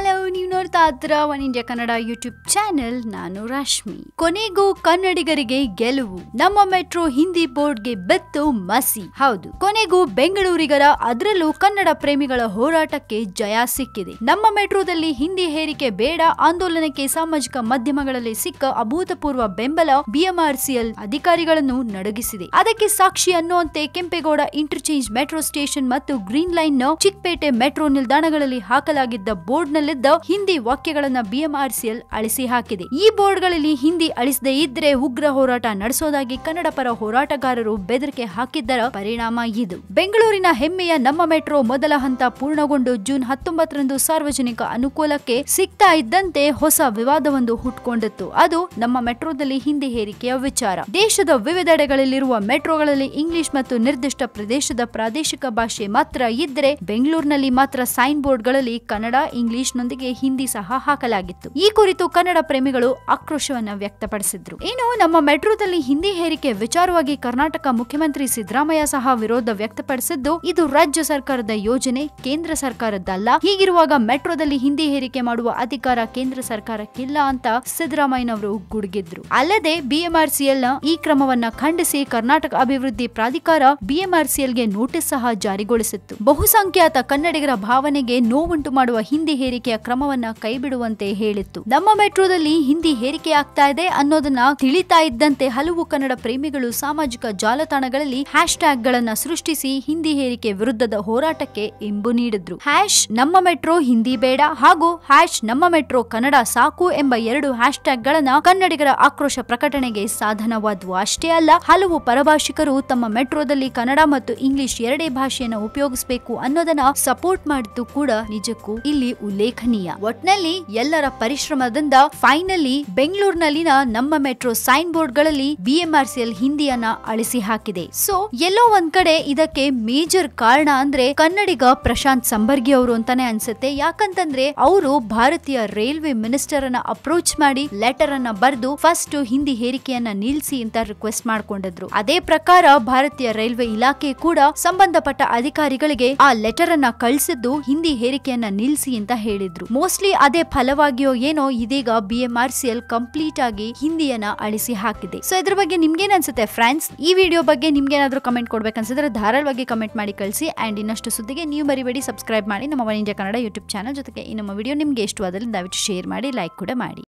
Hello, ನೀವು ನೋಡ್ತಾ ಇದ್ರ one India Kannada YouTube channel. ನಾನು ರಶ್ಮಿ. ಕೊನೆಗೂ ಕನ್ನಡಿಗರಿಗೆ ಗೆಲುವು. ನಮ್ಮ ಮೆಟ್ರೋ ಹಿಂದಿ ಬೋರ್ಡ್ಗೆ ಬೆತ್ತು ಮಸಿ. ಹೌದು, ಕೊನೆಗೂ ಬೆಂಗಳೂರಿಗರ ಅದರಲ್ಲೂ ಕನ್ನಡ ಪ್ರೇಮಿಗಳ ಹೋರಾಟಕ್ಕೆ ಜಯ ಸಿಕ್ಕಿದೆ. ನಮ್ಮ ಮೆಟ್ರೋದಲ್ಲಿ ಹಿಂದಿ ಹೇರಿಕೆ ಬೇಡ, ಆಂದೋಲನಕ್ಕೆ ಸಾಮಾಜಿಕ ಮಾಧ್ಯಮಗಳಲ್ಲಿ ಸಿಕ್ಕ ಅಭೂತಪೂರ್ವ ಬೆಂಬಲ ಬಿಎಂಆರ್ಸಿಎಲ್ ಅಧಿಕಾರಿಗಳನ್ನು ನಡಗಿಸಿದೆ. ಅದಕ್ಕೆ ಸಾಕ್ಷಿ ಅನ್ನುವಂತೆ ಕೆಂಪೇಗೌಡ ಇಂಟರ್ಚೇಂಜ್ ಮೆಟ್ರೋ ಸ್ಟೇಷನ್ ಮತ್ತು ಗ್ರೀನ್ ಲೈನ್ನ ಚಿಕ್ಕಪೇಟೆ ಮೆಟ್ರೋ ನಿಲ್ದಾಣಗಳಲ್ಲಿ ಹಾಕಲಾಗಿದ್ದ ಬೋರ್ಡ್ ನಲ್ಲಿದ್ದ ಹಿಂದಿ ವಾಕ್ಯಗಳನ್ನ ಬಿಎಂಆರ್ಸಿಎಲ್ ಅಳಿಸಿ ಹಾಕಿದೆ. ಈ ಬೋರ್ಡ್ಗಳಲ್ಲಿ ಹಿಂದಿ ಅಳಿಸದೇ ಇದ್ರೆ ಉಗ್ರ ಹೋರಾಟ ನಡೆಸೋದಾಗಿ ಕನ್ನಡ ಪರ ಹೋರಾಟಗಾರರು ಬೆದರಿಕೆ ಹಾಕಿದ್ದರ ಪರಿಣಾಮ ಇದು. ಬೆಂಗಳೂರಿನ ಹೆಮ್ಮೆಯ ನಮ್ಮ ಮೆಟ್ರೋ ಮೊದಲ ಹಂತ ಪೂರ್ಣಗೊಂಡು ಜೂನ್ ಹತ್ತೊಂಬತ್ತರಂದು ಸಾರ್ವಜನಿಕ ಅನುಕೂಲಕ್ಕೆ ಸಿಗ್ತಾ ಇದ್ದಂತೆ ಹೊಸ ವಿವಾದವೊಂದು ಹುಟ್ಕೊಂಡಿತ್ತು. ಅದು ನಮ್ಮ ಮೆಟ್ರೋದಲ್ಲಿ ಹಿಂದಿ ಹೇರಿಕೆಯ ವಿಚಾರ. ದೇಶದ ವಿವಿಧೆಡೆಗಳಲ್ಲಿರುವ ಮೆಟ್ರೋಗಳಲ್ಲಿ ಇಂಗ್ಲಿಷ್ ಮತ್ತು ನಿರ್ದಿಷ್ಟ ಪ್ರದೇಶದ ಪ್ರಾದೇಶಿಕ ಭಾಷೆ ಮಾತ್ರ ಇದ್ರೆ ಬೆಂಗಳೂರಿನಲ್ಲಿ ಮಾತ್ರ ಸೈನ್ ಬೋರ್ಡ್ಗಳಲ್ಲಿ ಕನ್ನಡ, ಇಂಗ್ಲಿಷ್ ನೊಂದಿಗೆ ಹಿಂದಿ ಸಹ ಹಾಕಲಾಗಿತ್ತು. ಈ ಕುರಿತು ಕನ್ನಡ ಪ್ರೇಮಿಗಳು ಆಕ್ರೋಶವನ್ನ ವ್ಯಕ್ತಪಡಿಸಿದ್ರು. ಇನ್ನು ನಮ್ಮ ಮೆಟ್ರೋದಲ್ಲಿ ಹಿಂದಿ ಹೇರಿಕೆ ವಿಚಾರವಾಗಿ ಕರ್ನಾಟಕ ಮುಖ್ಯಮಂತ್ರಿ ಸಿದ್ದರಾಮಯ್ಯ ಸಹ ವಿರೋಧ ವ್ಯಕ್ತಪಡಿಸಿದ್ದು, ಇದು ರಾಜ್ಯ ಸರ್ಕಾರದ ಯೋಜನೆ, ಕೇಂದ್ರ ಸರ್ಕಾರದ್ದಲ್ಲ. ಹೀಗಿರುವಾಗ ಮೆಟ್ರೋದಲ್ಲಿ ಹಿಂದಿ ಹೇರಿಕೆ ಮಾಡುವ ಅಧಿಕಾರ ಕೇಂದ್ರ ಸರ್ಕಾರಕ್ಕಿಲ್ಲ ಅಂತ ಸಿದ್ದರಾಮಯ್ಯನವರು ಗುಡುಗಿದ್ರು. ಅಲ್ಲದೆ ಬಿಎಂಆರ್ಸಿಎಲ್ನ ಈ ಕ್ರಮವನ್ನ ಖಂಡಿಸಿ ಕರ್ನಾಟಕ ಅಭಿವೃದ್ಧಿ ಪ್ರಾಧಿಕಾರ ಬಿಎಂಆರ್ಸಿಎಲ್ಗೆ ನೋಟಿಸ್ ಸಹ ಜಾರಿಗೊಳಿಸಿತ್ತು. ಬಹುಸಂಖ್ಯಾತ ಕನ್ನಡಿಗರ ಭಾವನೆಗೆ ನೋವುಂಟು ಮಾಡುವ ಹಿಂದಿ ಹೇರಿಕೆಯ ಕ್ರಮವನ್ನ ಕೈಬಿಡುವಂತೆ ಹೇಳಿತ್ತು. ನಮ್ಮ ಮೆಟ್ರೋದಲ್ಲಿ ಹಿಂದಿ ಹೇರಿಕೆ ಆಗ್ತಾ ಇದೆ ಅನ್ನೋದನ್ನ ತಿಳಿತಾ ಇದ್ದಂತೆ ಹಲವು ಕನ್ನಡ ಪ್ರೇಮಿಗಳು ಸಾಮಾಜಿಕ ಜಾಲತಾಣಗಳಲ್ಲಿ ಹ್ಯಾಶ್ ಟ್ಯಾಗ್ ಗಳನ್ನ ಸೃಷ್ಟಿಸಿ ಹಿಂದಿ ಹೇರಿಕೆ ವಿರುದ್ಧದ ಹೋರಾಟಕ್ಕೆ ಇಂಬು ನೀಡಿದ್ರು. ಹ್ಯಾಶ್ ನಮ್ಮ ಮೆಟ್ರೋ ಹಿಂದಿ ಬೇಡ ಹಾಗೂ ಹ್ಯಾಶ್ ನಮ್ಮ ಮೆಟ್ರೋ ಕನ್ನಡ ಸಾಕು ಎಂಬ ಎರಡು ಹ್ಯಾಶ್ ಟ್ಯಾಗ್ ಗಳನ್ನ ಕನ್ನಡಿಗರ ಆಕ್ರೋಶ ಪ್ರಕಟಣೆಗೆ ಸಾಧನವಾದವು ಅಷ್ಟೇ ಅಲ್ಲ, ಹಲವು ಪರಭಾಷಿಕರು ತಮ್ಮ ಮೆಟ್ರೋದಲ್ಲಿ ಕನ್ನಡ ಮತ್ತು ಇಂಗ್ಲಿಷ್ ಎರಡೇ ಭಾಷೆಯನ್ನು ಉಪಯೋಗಿಸಬೇಕು ಅನ್ನೋದನ್ನ ಸಪೋರ್ಟ್ ಮಾಡಿದ್ದು ಕೂಡ ನಿಜಕ್ಕೂ. ಇಲ್ಲಿ ಉಲ್ಲೇಖನೀಯ ಒಟ್ನಲ್ಲಿ ಎಲ್ಲರ ಪರಿಶ್ರಮದಿಂದ ಫೈನಲಿ ಬೆಂಗಳೂರಿನಲ್ಲಿನ ನಮ್ಮ ಮೆಟ್ರೋ ಸೈನ್ ಬೋರ್ಡ್ಗಳಲ್ಲಿ ಬಿಎಂಆರ್ಸಿಎಲ್ ಹಿಂದಿಯನ್ನ ಅಳಿಸಿ ಹಾಕಿದೆ. ಸೊ, ಎಲ್ಲೋ ಒಂದ್ ಕಡೆ ಇದಕ್ಕೆ ಮೇಜರ್ ಕಾರಣ ಅಂದ್ರೆ ಕನ್ನಡಿಗ ಪ್ರಶಾಂತ್ ಸಂಬರ್ಗಿ ಅವರು ಅಂತಾನೆ ಅನ್ಸುತ್ತೆ. ಯಾಕಂತಂದ್ರೆ ಅವರು ಭಾರತೀಯ ರೈಲ್ವೆ ಮಿನಿಸ್ಟರ್ ಅನ್ನ ಅಪ್ರೋಚ್ ಮಾಡಿ ಲೆಟರ್ ಅನ್ನ ಬರೆದು ಫಸ್ಟ್ ಹಿಂದಿ ಹೇರಿಕೆಯನ್ನ ನಿಲ್ಸಿ ಅಂತ ರಿಕ್ವೆಸ್ಟ್ ಮಾಡ್ಕೊಂಡಿದ್ರು. ಅದೇ ಪ್ರಕಾರ ಭಾರತೀಯ ರೈಲ್ವೆ ಇಲಾಖೆ ಕೂಡ ಸಂಬಂಧಪಟ್ಟ ಅಧಿಕಾರಿಗಳಿಗೆ ಆ ಲೆಟರ್ ಅನ್ನ ಕಳಿಸಿದ್ದು ಹಿಂದಿ ಹೇರಿಕೆಯನ್ನ ನಿಲ್ಸಿ ಅಂತ ಹೇಳಿದ್ರು. ಮೋಸ್ಟ್ಲಿ ಅದೇ ಫಲವಾಗಿಯೋ ಏನೋ ಇದೀಗ B M R C L complete ಆಗಿ ಹಿಂದಿಯನ್ನ ಅಳಿಸಿ ಹಾಕಿದೆ. ಸೊ ಇದ್ರ ಬಗ್ಗೆ ನಿಮ್ಗೇನ್ ಅನ್ಸುತ್ತೆ ಫ್ರೆಂಡ್ಸ್ ಈ ವಿಡಿಯೋ ಬಗ್ಗೆ ನಿಮ್ಗೆ ಏನಾದ್ರು ಕಮೆಂಟ್ ಕೊಡ್ಬೇಕನ್ಸಿದ್ರೆ ಧಾರಾಳವಾಗಿ ಕಮೆಂಟ್ ಮಾಡಿ ಕಳಿಸಿ. ಅಂಡ್ ಇನ್ನಷ್ಟು ಸುದ್ದಿಗೆ ನೀವು ಮರಿಬೇಡಿ ಸಬ್ಸ್ಕ್ರೈಬ್ ಮಾಡಿ ನಮ್ಮ one India Kannada YouTube channel ಜೊತೆಗೆ ಈ ನಮ್ಮ ವಿಡಿಯೋ ನಿಮ್ಗೆ ಇಷ್ಟವಾದಲ್ಲಿ ದಯವಿಟ್ಟು ಶೇರ್ ಮಾಡಿ ಲೈಕ್ ಕೂಡ ಮಾಡಿ.